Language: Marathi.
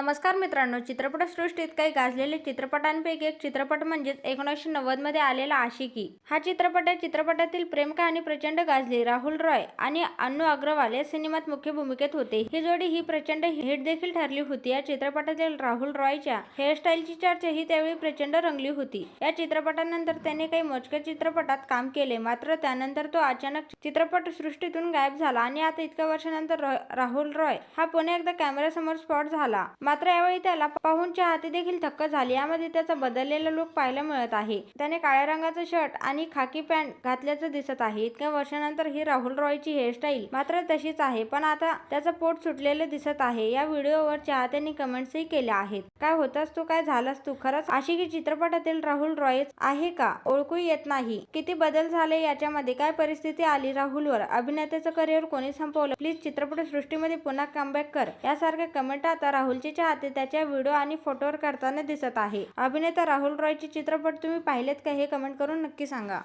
नमस्कार मित्रांनो चित्रपटसृष्टीत काही गाजलेले चित्रपटांपैकी एक चित्रपट म्हणजेच एकोणीसशे नव्वदमध्ये आलेला आशिकी. हा चित्रपट या चित्रपटातील प्रेम कहाणी प्रचंड गाजली राहुल रॉय आणि अन्नू अग्रवाल या सिनेमात मुख्य भूमिकेत होते. ही जोडी ही प्रचंड हिट देखील ठरली होती. या चित्रपटातील राहुल रॉयच्या हेअरस्टाईलची चर्चा ही त्यावेळी प्रचंड रंगली होती. या चित्रपटानंतर त्याने काही मोजक्या चित्रपटात काम केले मात्र त्यानंतर तो अचानक चित्रपट सृष्टीतून गायब झाला आणि आता इतक्या वर्षानंतर रॉ- राहुल रॉय हा पुन्हा एकदा कॅमेऱ्यासमोर स्पॉट झाला. मात्र यावेळी त्याला पाहून चाहते देखील थक्क झाली. यामध्ये त्याचा बदललेला लुक पाहायला मिळत आहे. त्याने काळ्या रंगाचा शर्ट आणि खाकी पॅन्ट घातल्याचं दिसत आहे. इतक्या वर्षानंतर ही राहुल रॉयची हेअरस्टाईल मात्र तशीच आहे. पण आता त्याचं पोट सुटलेलं दिसत आहे. या व्हिडिओवर चाहत्यांनी कमेंट्सही केल्या आहेत. काय होतास तू? काय झालास तू? खरंच आशिकी चित्रपटातील राहुल रॉयच आहे का? ओळखू येत नाही. किती बदल झाले याच्यामध्ये? काय परिस्थिती आली राहुलवर? अभिनेत्याचं करिअर कोणी संपवलं? प्लीज चित्रपट सृष्टीमध्ये पुन्हा कमबॅक कर. यासारख्या कमेंट आता राहुलचे चाहते त्याच्या व्हिडिओ आणि फोटोवर करताना दिसत आहे. अभिनेता राहुल रॉयचे चित्रपट तुम्ही पाहिलेत का हे कमेंट करून नक्की सांगा.